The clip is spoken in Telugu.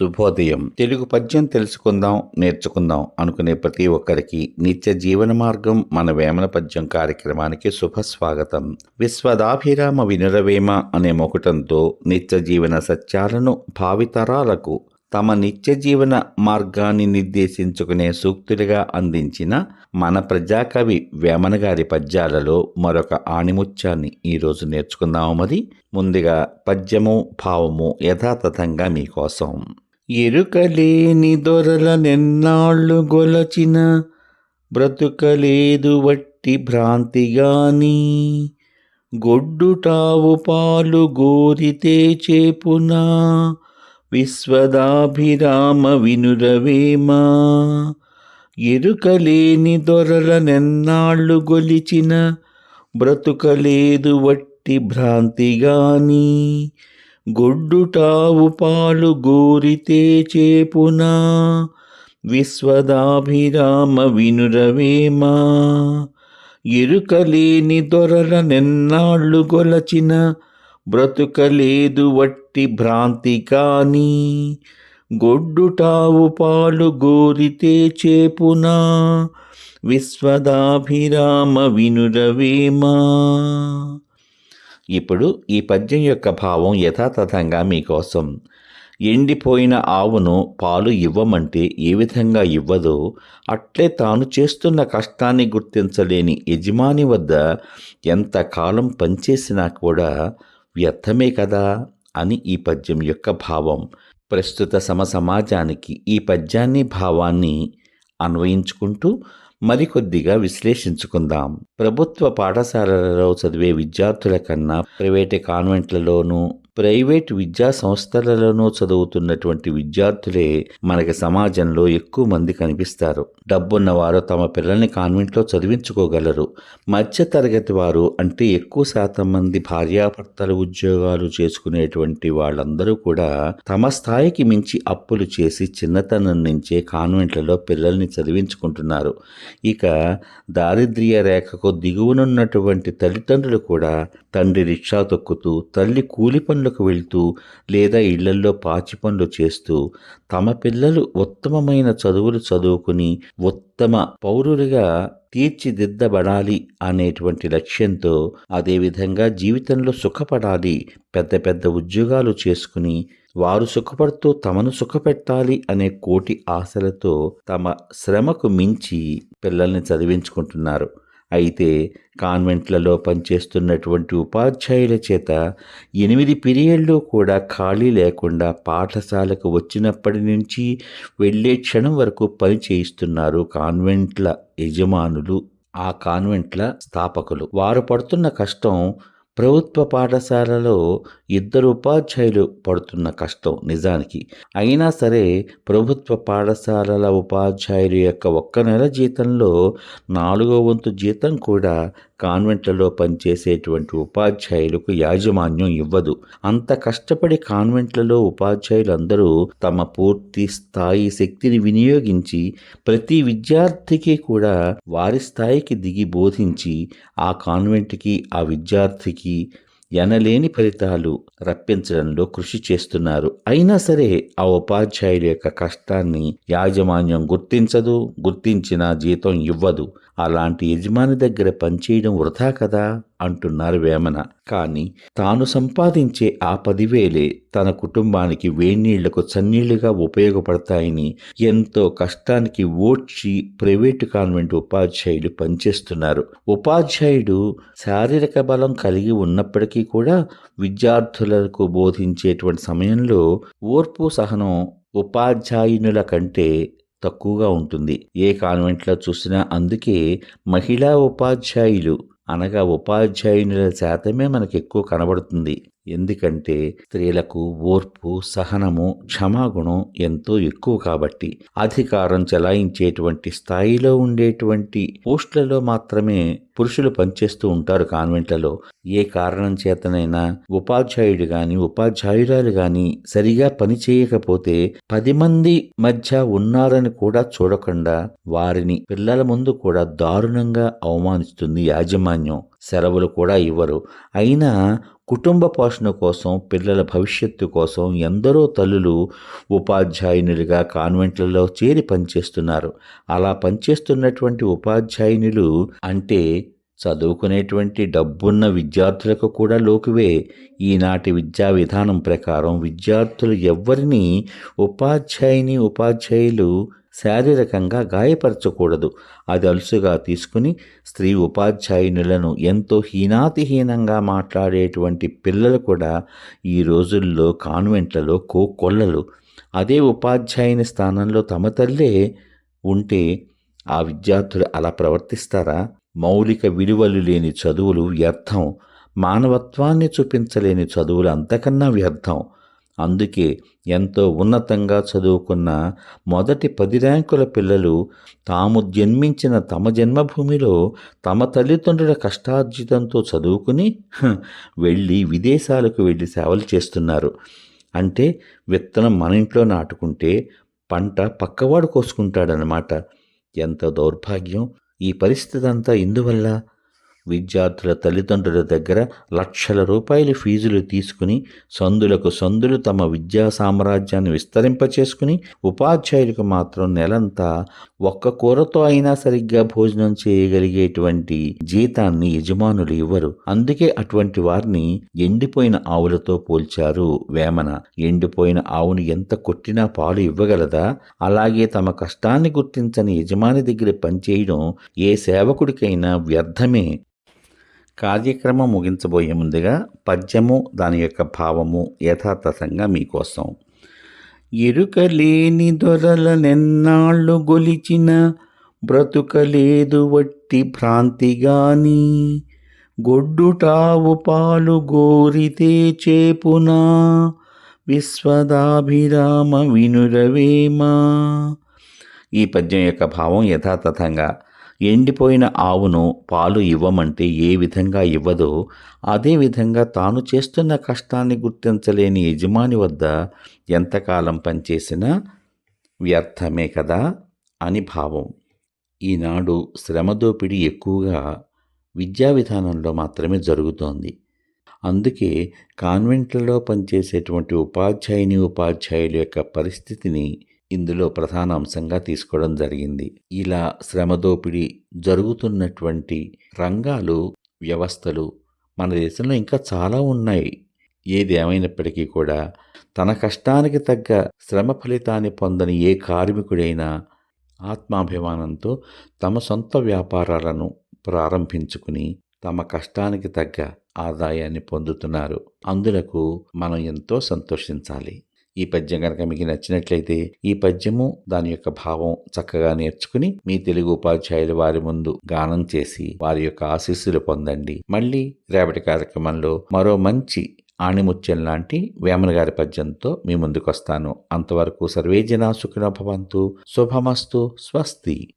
శుభోదయం. తెలుగు పద్యం తెలుసుకుందాం నేర్చుకుందాం అనుకునే ప్రతి ఒక్కరికి నిత్య జీవన మార్గం మన వేమన పద్యం కార్యక్రమానికి శుభ స్వాగతం విశ్వదాభిరామ వినురవేమ అనే మొకటంతో నిత్య జీవన సత్యాలను భావితరాలకు తమ నిత్య జీవన మార్గాన్ని నిర్దేశించుకునే సూక్తులుగా అందించిన మన ప్రజాకవి వేమన గారి పద్యాలలో మరొక ఆణిముత్యాన్ని ఈరోజు నేర్చుకుందాము మరి. ముందుగా పద్యము భావము యథాతథంగా మీకోసం. ఎరుకలేని దొరల నెన్నాళ్ళు గొలచిన బ్రతుకలేదు వట్టి భ్రాంతిగాని. గొడ్డుటావు పాలు గోరితే చేపునా విశ్వదాభిరామ వినురవేమా. ఎరుకలేని దొరల నెన్నాళ్ళు గొలిచిన బ్రతుకలేదు వట్టి భ్రాంతిగాని. గొడ్డుటావు పాలు గోరితే చేపునా విశ్వదాభిరామ వినురవేమా? ఎరుకలేని దొరల నెన్నాళ్ళు గొలచిన బ్రతుకలేదు వట్టి భ్రాంతి కాని గొడ్డుటావు పాలు గోరితే చేపునా విశ్వదాభిరామ వినురవేమా? ఇప్పుడు ఈ పద్యం యొక్క భావం యథాతథంగా మీకోసం. ఎండిపోయిన ఆవును పాలు ఇవ్వమంటే ఏ విధంగా ఇవ్వదో? అట్లే తాను చేస్తున్న కష్టాన్ని గుర్తించలేని యజమాని వద్ద ఎంత కాలం పనిచేసినా కూడా వ్యర్థమే కదా? అని ఈ పద్యం యొక్క భావం. ప్రస్తుత సమ సమాజానికి ఈ పద్యాన్ని భావాన్ని అన్వయించుకుంటూ మరికొద్దిగా విశ్లేషించుకుందాం. ప్రభుత్వ పాఠశాలలలో చదివే విద్యార్థుల కన్నా ప్రైవేటు కాన్వెంట్లలోనూ ప్రైవేట్ విద్యా సంస్థలలోనూ చదువుతున్నటువంటి విద్యార్థులే మనకి సమాజంలో ఎక్కువ మంది కనిపిస్తారు. డబ్బున్న వారు తమ పిల్లల్ని కాన్వెంట్లో చదివించుకోగలరు. మధ్య తరగతి వారు అంటే ఎక్కువ శాతం మంది భార్యాభర్తల ఉద్యోగాలు చేసుకునేటువంటి వాళ్ళందరూ కూడా తమ స్థాయికి మించి అప్పులు చేసి చిన్నతనం నుంచే కాన్వెంట్లలో పిల్లల్ని చదివించుకుంటున్నారు. ఇక దారిద్ర్య రేఖకు దిగువనున్నటువంటి తల్లిదండ్రులు కూడా తండ్రి రిక్షా తొక్కుతూ తల్లి కూలి పనులు పనులకు వెళ్తూ లేదా ఇళ్ళల్లో పాచి పనులు చేస్తూ తమ పిల్లలు ఉత్తమమైన చదువులు చదువుకుని ఉత్తమ పౌరులుగా తీర్చిదిద్దబడాలి అనేటువంటి లక్ష్యంతో అదేవిధంగా జీవితంలో సుఖపడాలి పెద్ద పెద్ద ఉద్యోగాలు చేసుకుని వారు సుఖపడుతూ తమను సుఖపెట్టాలి అనే కోటి ఆశలతో తమ శ్రమకు మించి పిల్లల్ని చదివించుకుంటున్నారు. అయితే కాన్వెంట్లలో పనిచేస్తున్నటువంటి ఉపాధ్యాయుల చేత ఎనిమిది పీరియడ్లు కూడా ఖాళీ లేకుండా పాఠశాలకు వచ్చినప్పటి నుంచి వెళ్ళే క్షణం వరకు పని చేయిస్తున్నారు కాన్వెంట్ల యజమానులు ఆ కాన్వెంట్ల స్థాపకులు. వారు పడుతున్న కష్టం ప్రభుత్వ పాఠశాలలో ఇద్దరు ఉపాధ్యాయులు పడుతున్న కష్టం నిజానికి. అయినా సరే ప్రభుత్వ పాఠశాలల ఉపాధ్యాయుల యొక్క ఒక్క నెల జీతంలో నాలుగో వంతు జీతం కూడా కాన్వెంట్లలో పనిచేసేటువంటి ఉపాధ్యాయులకు యాజమాన్యం ఇవ్వదు. అంత కష్టపడి కాన్వెంట్లలో ఉపాధ్యాయులందరూ తమ పూర్తి స్థాయి శక్తిని వినియోగించి ప్రతి విద్యార్థికి కూడా వారి స్థాయికి దిగి బోధించి ఆ కాన్వెంట్కి ఆ విద్యార్థికి ఎనలేని ఫలితాలు రప్పించడంలో కృషి చేస్తున్నారు. అయినా సరే ఆ ఉపాధ్యాయుల యొక్క కష్టాన్ని యాజమాన్యం గుర్తించదు గుర్తించిన జీతం ఇవ్వదు. అలాంటి యజమాని దగ్గర పనిచేయడం వృధా కదా అంటున్నారు వేమన. కానీ తాను సంపాదించే ఆ పదివేలే తన కుటుంబానికి వేణీళ్ళకు చన్నీళ్ళుగా ఉపయోగపడతాయని ఎంతో కష్టానికి ఓడ్చి ప్రైవేటు కాన్వెంట్ ఉపాధ్యాయులు పనిచేస్తున్నారు. ఉపాధ్యాయుడు శారీరక బలం కలిగి ఉన్నప్పటికీ కూడా విద్యార్థులకు బోధించేటువంటి సమయంలో ఓర్పు సహనం ఉపాధ్యాయునుల కంటే తక్కువగా ఉంటుంది. ఏ కాన్వెంట్లో చూసినా అందుకే మహిళా ఉపాధ్యాయులు అనగా ఉపాధ్యాయునుల శాతమే మనకు ఎక్కువ కనబడుతుంది. ఎందుకంటే స్త్రీలకు ఓర్పు సహనము క్షమాగుణం ఎంతో ఎక్కువ కాబట్టి అధికారం చెలాయించేటువంటి స్థాయిలో ఉండేటువంటి పోస్టులలో మాత్రమే పురుషులు పనిచేస్తూ ఉంటారు కాన్వెంట్లలో. ఏ కారణం చేతనైనా ఉపాధ్యాయుడు గాని ఉపాధ్యాయురాలు గాని సరిగా పని చేయకపోతే పది మంది మధ్య ఉన్నారని కూడా చూడకుండా వారిని పిల్లల ముందు కూడా దారుణంగా అవమానిస్తుంది యాజమాన్యం. సెలవులు కూడా ఇవ్వరు. అయినా కుటుంబ పోషణ కోసం పిల్లల భవిష్యత్తు కోసం ఎందరో తల్లులు ఉపాధ్యాయునులుగా కాన్వెంట్లలో చేరి పనిచేస్తున్నారు. అలా పనిచేస్తున్నటువంటి ఉపాధ్యాయునులు అంటే చదువుకునేటువంటి డబ్బున్న విద్యార్థులకు కూడా లోకువే. ఈనాటి విద్యా విధానం ప్రకారం విద్యార్థులు ఎవ్వరిని ఉపాధ్యాయుని ఉపాధ్యాయులు శారీరకంగా గాయపరచకూడదు. అది అలుసుగా తీసుకుని స్త్రీ ఉపాధ్యాయునులను ఎంతో హీనాతిహీనంగా మాట్లాడేటువంటి పిల్లలు కూడా ఈ రోజుల్లో కాన్వెంట్లలో కోకొల్లలు అదే ఉపాధ్యాయుని స్థానంలో తమ తల్లే ఉంటే ఆ విద్యార్థులు అలా ప్రవర్తిస్తారా? మౌలిక విలువలు లేని చదువులు వ్యర్థం. మానవత్వాన్ని చూపించలేని చదువులు అంతకన్నా వ్యర్థం. అందుకే ఎంతో ఉన్నతంగా చదువుకున్న మొదటి పది ర్యాంకుల పిల్లలు తాము జన్మించిన తమ జన్మభూమిలో తమ తల్లిదండ్రుల కష్టార్జితంతో చదువుకుని వెళ్ళి విదేశాలకు వెళ్ళి సేవలు చేస్తున్నారు. అంటే విత్తనం మన ఇంట్లో నాటుకుంటే పంట పక్కవాడు కోసుకుంటాడనమాట ఎంత దౌర్భాగ్యం! ఈ పరిస్థితి అంతా ఇందువల్ల విద్యార్థుల తల్లిదండ్రుల దగ్గర లక్షల రూపాయల ఫీజులు తీసుకుని సందులకు సందులు తమ విద్యా సామ్రాజ్యాన్ని విస్తరింపచేసుకుని ఉపాధ్యాయులకు మాత్రం నెలంతా ఒక్క కూరతో అయినా సరిగ్గా భోజనం చేయగలిగేటువంటి జీతాన్ని యజమానులు ఇవ్వరు. అందుకే అటువంటి వారిని ఎండిపోయిన ఆవులతో పోల్చారు వేమన. ఎండిపోయిన ఆవును ఎంత కొట్టినా పాలు ఇవ్వగలదా? అలాగే తమ కష్టాన్ని గుర్తించని యజమాని దగ్గర పనిచేయడం ఏ సేవకుడికైనా వ్యర్థమే. కార్యక్రమం ముగించబోయే ముందుగా పద్యము దాని యొక్క భావము యథాతథంగా మీకోసం. ఎరుకలేని దొరల నెన్నాళ్ళు గొలిచిన బ్రతుకలేదు వట్టి భ్రాంతిగాని గొడ్డుటావు పాలు గోరితే చేపునా విశ్వదాభిరామ వినురవేమా. ఈ పద్యం యొక్క భావం యథాతథంగా ఎండిపోయిన ఆవును పాలు ఇవ్వమంటే ఏ విధంగా ఇవ్వదో అదే విధంగా తాను చేస్తున్న కష్టాన్ని గుర్తించలేని యజమాని వద్ద ఎంతకాలం పనిచేసినా వ్యర్థమే కదా అని భావం. ఈనాడు శ్రమదోపిడి ఎక్కువగా విద్యా విధానంలో మాత్రమే జరుగుతోంది. అందుకే కాన్వెంట్లలో పనిచేసేటువంటి ఉపాధ్యాయుని ఉపాధ్యాయుల యొక్క పరిస్థితిని ఇందులో ప్రధాన అంశంగా తీసుకోవడం జరిగింది. ఇలా శ్రమదోపిడి జరుగుతున్నటువంటి రంగాలు వ్యవస్థలు మన దేశంలో ఇంకా చాలా ఉన్నాయి. ఏది ఏమైనప్పటికీ కూడా తన కష్టానికి తగ్గ శ్రమ ఫలితాన్ని పొందని ఏ కార్మికుడైనా ఆత్మాభిమానంతో తమ సొంత వ్యాపారాలను ప్రారంభించుకుని తమ కష్టానికి తగ్గ ఆదాయాన్ని పొందుతున్నారు. అందులకు మనం ఎంతో సంతోషించాలి. ఈ పద్యం కనుక మీకు నచ్చినట్లయితే ఈ పద్యము దాని యొక్క భావం చక్కగా నేర్చుకుని మీ తెలుగు ఉపాధ్యాయులు వారి ముందు గానం చేసి వారి యొక్క ఆశీస్సులు పొందండి. మళ్ళీ రేపటి కార్యక్రమంలో మరో మంచి ఆణిముత్యం లాంటి వేమన గారి పద్యంతో మీ ముందుకు వస్తాను అంతవరకు సర్వేజన సుఖినో భవంతు. శుభమస్తు. స్వస్తి.